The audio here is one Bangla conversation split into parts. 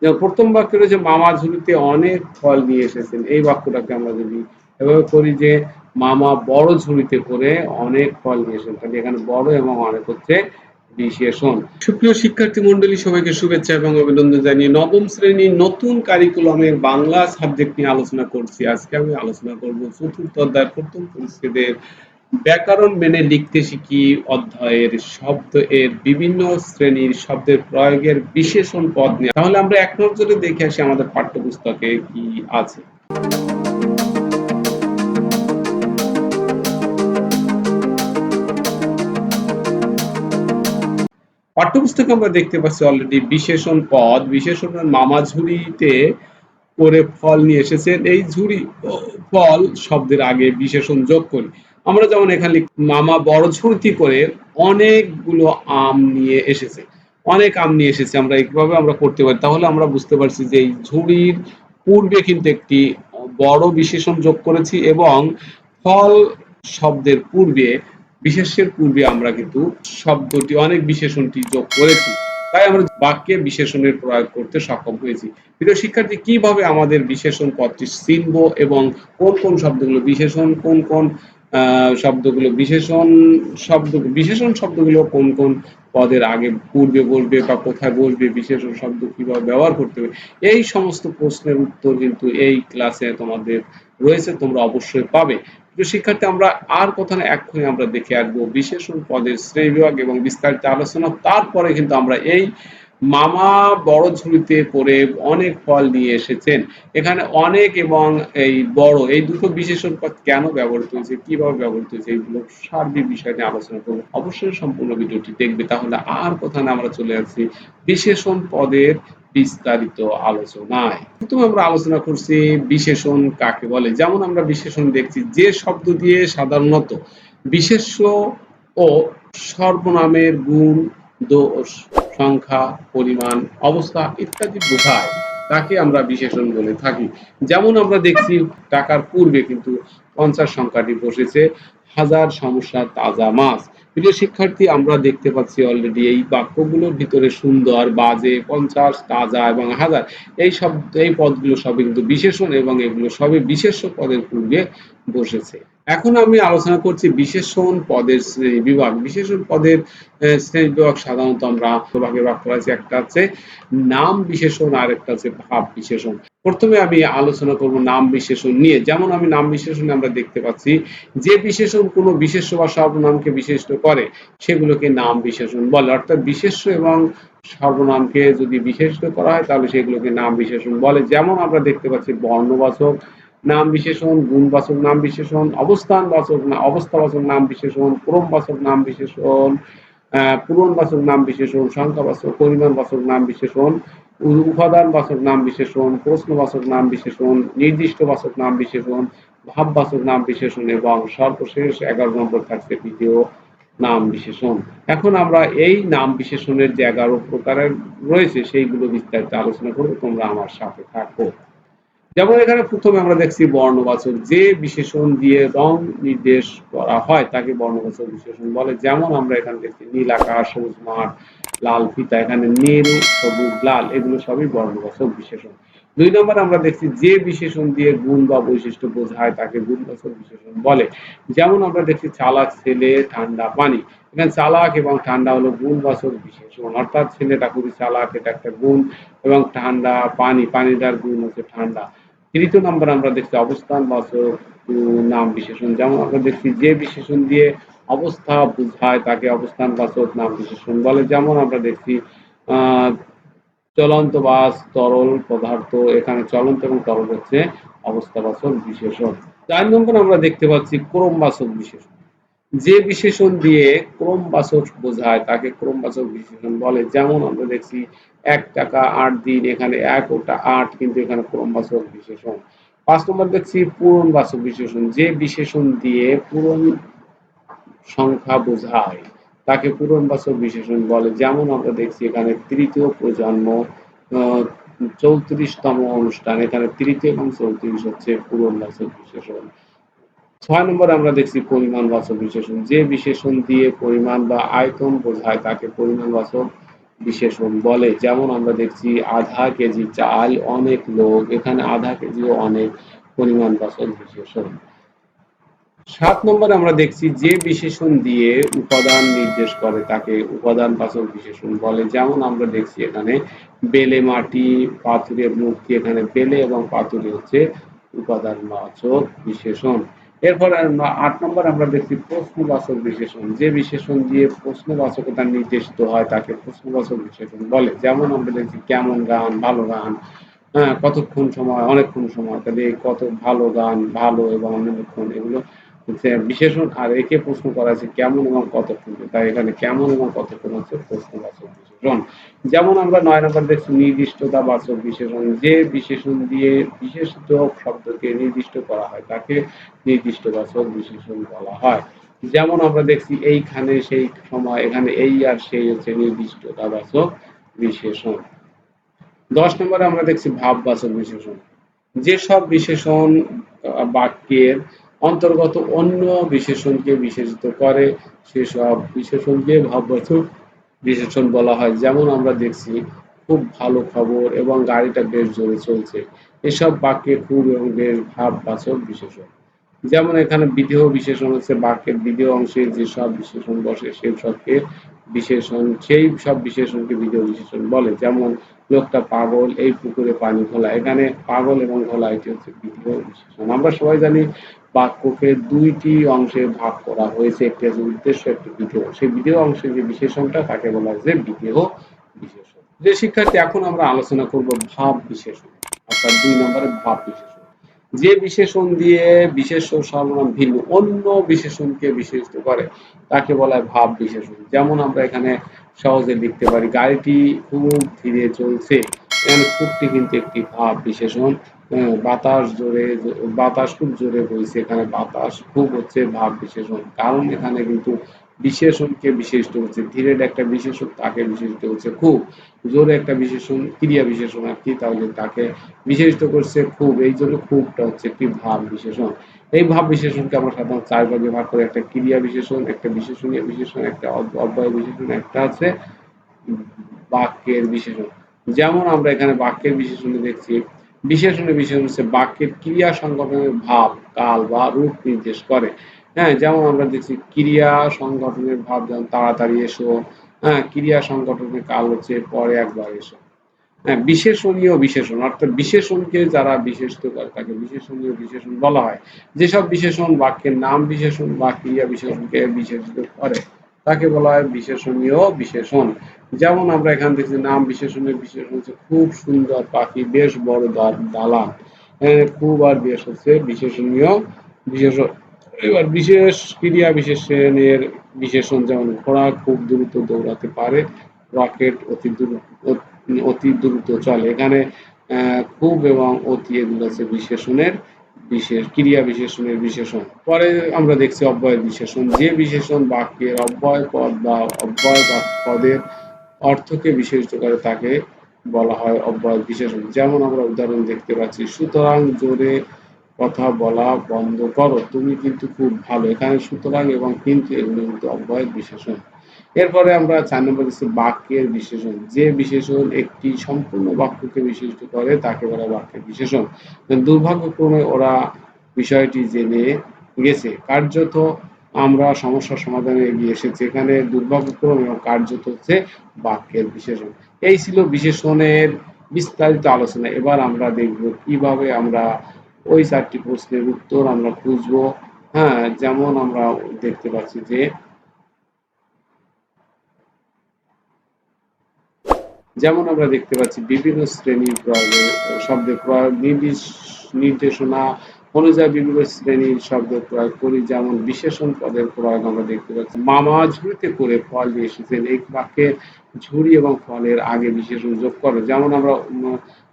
যেমন প্রথম বাক্যে রয়েছে, মামা ঝুড়িতে অনেক ফল নিয়ে এসেছেন। এই বাক্যটাকে আমরা যদি এভাবে করি যে, মামা বড় ঝুড়িতে করে অনেক ফল নিয়ে এসেছেন। তাহলে এখানে বড় এবং অনেক হচ্ছে বিশেষণ। সুপ্রিয় শিক্ষার্থী মন্ডলী সবাইকে শুভেচ্ছা এবং অভিনন্দন জানিয়ে নবম শ্রেণির নতুন কারিকুলামের বাংলা সাবজেক্ট নিয়ে আলোচনা করছি। আজকে আমি আলোচনা করব চতুর্থ অধ্যায় প্রথম পরিচ্ছেদের ব্যাকরণ মেনে লিখতে শিখি, অধ্যায়ের শব্দ এর বিভিন্ন শ্রেণির শব্দের প্রয়োগের বিশেষণ পদ নিয়ে। তাহলে আমরা এক নজরে দেখে আসি আমাদের পাঠ্যপুস্তকে কি আছে। পাঠ্যপুস্তকে আমরা দেখতে পাচ্ছি অলরেডি বিশেষণ পদ বিশেষণের মামা ঝুড়িতে করে ফল নিয়ে এসেছেন। এই ঝুড়ি, ফল শব্দের আগে বিশেষণ যোগ করি। আমরা যেমন এখানে মামা বড় ঝুড়িতে করে অনেকগুলো আম নিয়ে এসেছে। অনেক আম নিয়ে এসেছে, আমরা এইভাবে আমরা করতে পারি। তাহলে আমরা বুঝতে পারছি যে এই ঝুড়ির পূর্বে কিন্তু একটি বড় বিশেষণ যোগ করেছি এবং ফল শব্দের পূর্বে, বিশেষের পূর্বে আমরা কিন্তু শব্দটি, অনেক বিশেষণটি যোগ করেছি। তাই আমরা বাক্যে বিশেষণের প্রয়োগ করতে সক্ষম হয়েছি। প্রিয় শিক্ষার্থী, কীভাবে আমাদের বিশেষণ পদটি চিনব এবং কোন কোন শব্দগুলো বিশেষণ, কোন কোন শব্দগুলো, বিশেষণ শব্দ, বিশেষণ শব্দগুলো কোন কোন পদের আগে পূর্বে বসবে বা কোথায় বসবে বিশেষণ শব্দ কীভাবে ব্যবহার করতে হবে, এই সমস্ত প্রশ্নের উত্তর কিন্তু এই ক্লাসে তোমাদের রয়েছে, তোমরা অবশ্যই পাবে। প্রিয় শিক্ষার্থী, আমরা আর কথা না, এক্ষুনি আমরা দেখে আসব বিশেষণ পদের শ্রেণি বিভাগ এবং বিস্তারিত আলোচনা, তারপরে কিন্তু আমরা এই মামা বড় ঝুড়িতে করে অনেক ফল নিয়ে এসেছেন। এখানে অনেক এবং এই বড়, এই দুটো বিশেষণ পদ কেন ব্যবহৃত হয়েছে, কীভাবে ব্যবহৃত হয়েছে, এইগুলো সার্বিক বিষয় নিয়ে আলোচনা করব। অবশ্যই সম্পূর্ণ ভিডিওটি দেখবে, তাহলে আর কথা না, আমরা চলে আসছি বিশেষণ পদের বিস্তারিত আলোচনায়। প্রথমে আমরা আলোচনা করছি বিশেষণ কাকে বলে। যেমন আমরা বিশেষণ দেখছি, যে শব্দ দিয়ে সাধারণত বিশেষ্য ও সর্বনামের গুণ দোষ সংখ্যা, পরিমাণ, অবস্থা ইত্যাদি বোঝায়। তাকে আমরা বিশেষণ বলে থাকি। যেমন আমরা দেখছি, টাকার পূর্বে কিন্তু পঞ্চাশ সংখ্যাটি বসেছে, হাজার সমস্যা তাজা মাছ। প্রিয় শিক্ষার্থী, আমরা দেখতে পাচ্ছি অলরেডি এই বাক্যগুলোর ভিতরে সুন্দর, বাজে, পঞ্চাশ, তাজা এবং হাজার। এই সব, এই পদগুলো সবই কিন্তু বিশেষণ এবং এগুলো সবই বিশেষ্য পদের পূর্বে বসেছে। এখন আমি আলোচনা করছি বিশেষণ পদের শ্রেণি বিভাগ। বিশেষণ পদের শ্রেণি বিভাগ সাধারণত আমরা ভাগে ভাগ করা হয়েছে একটা হচ্ছে নাম বিশেষণ, আর একটা হচ্ছে ভাব বিশেষণ। প্রথমে আমি আলোচনা করব নাম বিশেষণ নিয়ে। যেমন আমি নাম বিশেষণে আমরা দেখতে পাচ্ছি যে বিশেষণ কোনো বিশেষ্য বা সর্বনামকে বিশিষ্ট করে, সেগুলোকে নাম বিশেষণ বলে। অর্থাৎ বিশেষ্য এবং সর্বনামকে যদি বিশেষিত করা হয়, তাহলে সেগুলোকে নাম বিশেষণ বলে। যেমন আমরা দেখতে পাচ্ছি বর্ণবাচক নাম বিশেষণ গুণবাচক নাম বিশেষণ অবস্থানবাচক না অবস্থাবাচক নাম বিশেষণ ক্রমবাচক নাম বিশেষণ পূরণবাচক নাম বিশেষণ সংখ্যাবাচক পরিমাণবাচক নাম বিশেষণ উপাদানবাচক নাম বিশেষণ প্রশ্নবাচক নাম বিশেষণ নির্দিষ্টবাচক নাম বিশেষণ ভাববাচক নাম বিশেষণ এবং সর্বশেষ এগারো নম্বর থাকছে ভিডিও নাম বিশেষণ। এখন আমরা এই নাম বিশেষণের যে এগারো প্রকারের রয়েছে, সেইগুলো বিস্তারিত আলোচনা করব, তোমরা আমার সাথে থাকো। যেমন এখানে প্রথমে আমরা দেখছি বর্ণবাচক যে বিশেষণ দিয়ে রং নির্দেশ করা হয়, তাকে বর্ণবাচক বিশেষণ বলে। যেমন আমরা এখানে দেখছি নীল আকাশ, সবুজ মাঠ, লাল ফিতা, এখানে নীল, সবুজ, লাল, এগুলো সবই বর্ণবাচক বিশেষণ। দুই নম্বর আমরা দেখছি যে বিশেষণ দিয়ে গুণ বা বৈশিষ্ট্য বোঝায়, তাকে গুণবাচক বিশেষণ বলে। যেমন আমরা দেখছি চালাক, ছেলে, ঠান্ডা, পানি। এখানে চালাক এবং ঠান্ডা হলো গুণবাচক বিশেষণ। অর্থাৎ ছেলেটা খুবই চালাক, এটা একটা গুণ। এবং ঠান্ডা, পানি পানিটার গুণ হচ্ছে ঠান্ডা। তৃতীয় নম্বর আমরা দেখছি অবস্থান বাচক নাম বিশেষণ। যেমন আমরা দেখছি যে বিশেষণ দিয়ে অবস্থা বুঝায়, তাকে অবস্থান বাচক নাম বিশেষণ বলে। যেমন আমরা দেখছি চলন্ত বাস, তরল পদার্থ, এখানে চলন্ত এবং তরল হচ্ছে অবস্থাবাচক বিশেষণ। চার নম্বর আমরা দেখতে পাচ্ছি ক্রমবাচক বিশেষণ। যে বিশেষণ দিয়ে ক্রমবাচক বোঝায়, তাকে ক্রমবাচক বিশেষণ বলে। যেমন আমরা দেখছি, এক টাকা আট দিন, এখানে এক, ওটা আট, কিন্তু এখানে ক্রমবাচক বিশেষণ পাঁচ নম্বর দেখছি পূরণবাচক বিশেষণ যে বিশেষণ দিয়ে পূরণ সংখ্যা বোঝায়, তাকে পূরণবাচক বিশেষণ বলে। যেমন আমরা দেখছি, এখানে তৃতীয় প্রজন্ম চৌত্রিশতম অনুষ্ঠান, এখানে তৃতীয় এবং চৌত্রিশ হচ্ছে পূরণবাচক বিশেষণ ছয় নম্বর আমরা দেখছি পরিমাণবাচক বিশেষণ যে বিশেষণ দিয়ে পরিমাণ বা আয়তন বোঝায়, তাকে পরিমাণবাচক বিশেষণ বলে। যেমন আমরা দেখছি আধা কেজি চাল অনেক লোক, এখানে আধা কেজিও অনেক পরিমাণ বাচক বিশেষণ সাত নম্বরে আমরা দেখছি যে বিশেষণ দিয়ে উপাদান নির্দেশ করে, তাকে উপাদান বাচক বিশেষণ বলে। যেমন আমরা দেখছি এখানে বেলে মাটি, পাথুরে মূর্তি, এখানে বেলে এবং পাথুরে হচ্ছে উপাদান বাচক বিশেষণ এরপর আট নম্বর আমরা দেখছি প্রশ্নবাচক বিশেষণ। যে বিশেষণ দিয়ে প্রশ্নবাচকতা নির্দেশিত হয়, তাকে প্রশ্নবাচক বিশেষণ বলে। যেমন আমরা দেখছি কেমন গান, ভালো গান হ্যাঁ কতক্ষণ সময়, অনেকক্ষণ সময়। তাহলে কত ভালো গান, ভালো এবং অনেকক্ষণ, এগুলো বিশেষণ আর একে প্রশ্ন করা আছে, কেমন এবং তাই এখানে কেমন এবং কতক্ষণ বিশেষণ। যেমন আমরা নয় নম্বর দেখছি, নির্দিষ্টতা বাচক বিশেষণ। যে বিশেষণ দিয়ে বিশেষিত শব্দকে নির্দিষ্ট করা হয়, তাকে নির্দিষ্ট বাচক বিশেষণ বলা হয়। যেমন আমরা দেখছি, এইখানে সেই সময়, এখানে এই আর সেই হচ্ছে নির্দিষ্টতা বাচক বিশেষণ। দশ নম্বরে আমরা দেখছি ভাববাচক বিশেষণ। যেসব বিশেষণ বাক্যের অন্তর্গত অন্য বিশেষণকে বিশেষিত করে, সেসব বিশেষণকে ভাববাচক বিশেষণ বলা হয়। যেমন আমরা দেখছি, খুব ভালো খবর এবং গাড়িটা বেশ জোরে চলছে। এসব বাক্যে খুব এবং বেশ ভাববাচক বিশেষণ। যেমন এখানে বিধেয় বিশেষণ হচ্ছে, বাক্যের বিধেয় অংশে যেসব বিশেষণ বসে সেই সবকে বিশেষণ, সেই সব বিশেষণকে বিধেয় বিশেষণ বলে। যেমন লোকটা পাগল, এই পুকুরে পানি ঘোলা। এখানে পাগল এবং ঘোলা এটি হচ্ছে বিধেয় বিশেষণ আমরা সবাই জানি বাক্যকে দুইটি অংশে ভাগ করা হয়েছে। একটি আছে উদ্দেশ্য, একটি বিধেয় সেই বিধেয় অংশে যে বিশেষণটা, তাকে বলা হয় যে বিধেয় বিশেষণ। যে শিক্ষার্থী, এখন আমরা আলোচনা করব ভাব বিশেষণ, অর্থাৎ দুই নম্বরে ভাব বিশেষণ। যে বিশেষণ দিয়ে বিশেষ সর্বনাম ভিন্ন, অন্য বিশেষণকে বিশেষিত করে, তাকে বলা হয় ভাব বিশেষণ। যেমন আমরা এখানে সহজে লিখতে পারি। গাড়িটি খুব ধীরে চলছে। এখানে খুবটি কিন্তু একটি ভাব বিশেষণ। বাতাস জোরে, বাতাস খুব জোরে বইছে। এখানে বাতাস খুব হচ্ছে ভাব বিশেষণ। কারণ এখানে কিন্তু বিশেষণকে বিশেষিত হচ্ছে ধীরের একটা বিশেষণ তাকে বিশেষিত হচ্ছে খুব। জোরে একটা বিশেষণ, ক্রিয়া বিশেষণ আর কি, তাহলে তাকে বিশেষিত করছে খুব। এই জন্য খুবটা হচ্ছে একটি ভাব বিশেষণ। এই ভাব বিশেষণকে আমরা সাধারণত চার ভাগে ভাগ করে, একটা ক্রিয়া বিশেষণ, একটা বিশেষণীয় বিশেষণ, একটা অব্যয় বিশেষণ, একটা আছে বাক্যের বিশেষণ। যেমন আমরা এখানে বাক্যের বিশেষণে দেখছি বিশেষণের বিশেষণ হচ্ছে বাক্যের ক্রিয়া সংগঠনের ভাব, কাল বা রূপ নির্দেশ করে। হ্যাঁ যেমন আমরা দেখছি ক্রিয়া সংগঠনের ভাব যেমন তাড়াতাড়ি এসো হ্যাঁ ক্রিয়া সংগঠনের কাল হচ্ছে পরে একবার এসো। হ্যাঁ বিশেষণীয় বিশেষণ, অর্থাৎ বিশেষণকে যারা বিশেষিত করে তাকে বিশেষণীয় বিশেষণ বলা হয়। যেসব বিশেষণ বাক্যের নাম বিশেষণ বা ক্রিয়া বিশেষণকে বিশেষিত করে, তাকে বলা হয় বিশেষণীয় বিশেষণ। যেমন আমরা এখান থেকে নাম বিশেষণের বিশেষণ হচ্ছে খুব সুন্দর পাখি, বেশ বড় দালান। খুব আর বেশ হচ্ছে বিশেষণীয় বিশেষণ। এবার বিশেষ ক্রিয়া বিশেষণের বিশেষণ যেমন ঘোড়া খুব দ্রুত দৌড়াতে পারে, রকেট অতি দ্রুত অতি দ্রুত চলে। এখানে খুব এবং অতি এগুলো হচ্ছে বিশেষণের বিশেষ ক্রিয়া বিশেষণের বিশেষণ। পরে আমরা দেখছি অব্যয় বিশেষণ। যে বিশেষণ বাক্যের অব্যয় পদ বা অব্যয় বা পদের অর্থকে বিশেষিত করে তাকে বলা হয় অব্যয় বিশেষণ। যেমন আমরা উদাহরণ দেখতে পাচ্ছি, সুতরাং জোরে কথা বলা বন্ধ করো। তুমি কিন্তু খুব ভালো। এখানে সুতরাং এবং কিন্তু এগুলো কিন্তু অব্যয় বিশেষণ। এরপরে আমরা চার নম্বর দিচ্ছি বাক্যের বিশেষণ। যে বিশেষণ একটি সম্পূর্ণ বাক্যকে বিশিষ্ট করে, তাকে বলা বাক্যের বিশেষণ। দুর্ভাগ্যক্রমে ওরা বিষয়টি জেনে গেছে। কার্যত আমরা সমস্যার সমাধানে এগিয়ে এসেছি। এখানে দুর্ভাগ্যক্রম এবং কার্যত হচ্ছে বাক্যের বিশেষণ। এই ছিল বিশেষণের বিস্তারিত আলোচনা। এবার আমরা দেখব কীভাবে আমরা ওই চারটি প্রশ্নের উত্তর আমরা খুঁজব। হ্যাঁ যেমন আমরা দেখতে পাচ্ছি যে যেমন আমরা দেখতে পাচ্ছি বিভিন্ন শ্রেণির প্রয়োগে শব্দের প্রয়োগ নির্দেশনা অনুযায়ী বিভিন্ন শ্রেণির শব্দ প্রয়োগ করি, যেমন বিশেষণ পদের প্রয়োগ আমরা দেখতে পাচ্ছি। মামা ঝুড়িতে করে ফল নিয়ে এসেছেন। এই বাক্যে ঝুড়ি এবং ফলের আগে বিশেষণ যোগ করো। যেমন আমরা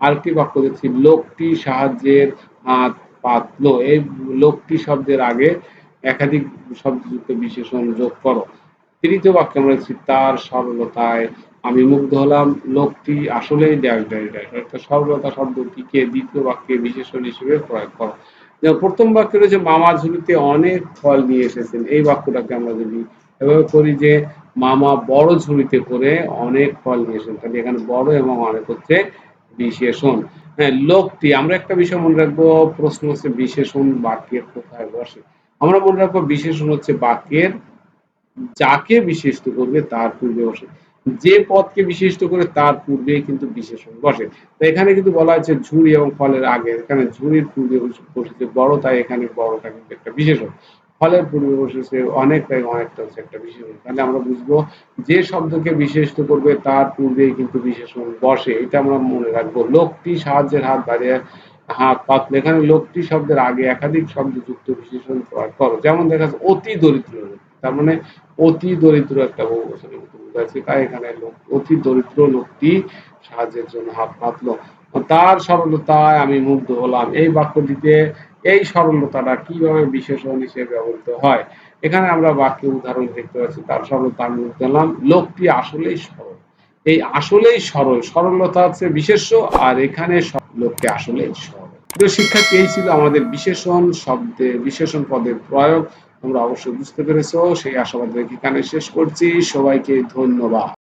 আরেকটি বাক্য দেখছি, লোকটি সাহায্যের হাত পাতলো। এই লোকটি শব্দের আগে একাধিক শব্দযুক্ত বিশেষণ যোগ করো। তৃতীয় বাক্যে আমরা দেখছি, তার সরলতায় আমি মুগ্ধ হলাম। লোকটি আসলেই ড্যাশ ড্যাশ ড্যাশ। অর্থাৎ সরলতা শব্দটিকে দ্বিতীয় বাক্যে বিশেষণ হিসেবে প্রয়োগ করো। প্রথম বাক্যে রয়েছে মামা ঝুলিতে অনেক ফল নিয়ে এসেছেন, এই বাক্যটাকে আমরা যদি এভাবে করি যে মামা বড় ঝুড়িতে করে অনেক ফল নিয়ে এসেছেন, তাহলে এখানে বড় এবং অনেক হচ্ছে বিশেষণ। হ্যাঁ লোকটি, আমরা একটা বিষয় মনে রাখব, প্রশ্ন হচ্ছে বিশেষণ বাক্যের কোথায় বসে? আমরা মনে রাখব বিশেষণ হচ্ছে বাক্যের যাকে বিশিষ্ট করবে তার পূর্বে বসে। যে পদকে বিশিষ্ট করে তার পূর্বে কিন্তু বিশেষণ বসে। তো এখানে কিন্তু বলা হচ্ছে ঝুড়ি এবং ফলের আগে। এখানে ঝুড়ির পূর্বে বসেছে বড়, তাই এখানে বড়টা কিন্তু একটা বিশেষণ। ফলের পূর্বে বসেছে অনেক, তাই অনেকটা হচ্ছে একটা বিশেষণ। তাহলে আমরা বুঝব যে শব্দকে বিশিষ্ট করবে তার পূর্বেই কিন্তু বিশেষণ বসে। এটা আমরা মনে রাখব। লোকটি সাহায্যের হাত বাড়িয়ে হাত পাতলে। এখানে লোকটি শব্দের আগে একাধিক শব্দ যুক্ত বিশেষণ প্রয়োগ করো। যেমন দেখা যাচ্ছে অতি দরিদ্র লোক। তার মানে অতি দরিদ্র একটা বহু বছরের মতো বোঝাচ্ছে এখানে লোক, অতি দরিদ্র লোকটি সাহায্যের জন্য হাত পাতলো। তার সরলতায় আমি মুগ্ধ হলাম। এই বাক্যটিতে এই সরলতাটা কীভাবে বিশেষণ হিসেবে ব্যবহৃত হয়? এখানে আমরা বাক্যের উদাহরণ দেখতে পাচ্ছি। তার সরলতা আমি মুগ্ধ হলাম। লোকটি আসলেই সরল। এই আসলেই সরল। সরলতা হচ্ছে বিশেষ্য, আর এখানে লোকটি আসলেই সরল। শিক্ষার্থী, এই ছিল আমাদের বিশেষণ শব্দে, বিশেষণ পদের প্রয়োগ। তোমরা অবশ্যই বুঝতে পেরেছ। সেই আশাবাদ রেখে এখানে শেষ করছি। সবাইকে ধন্যবাদ।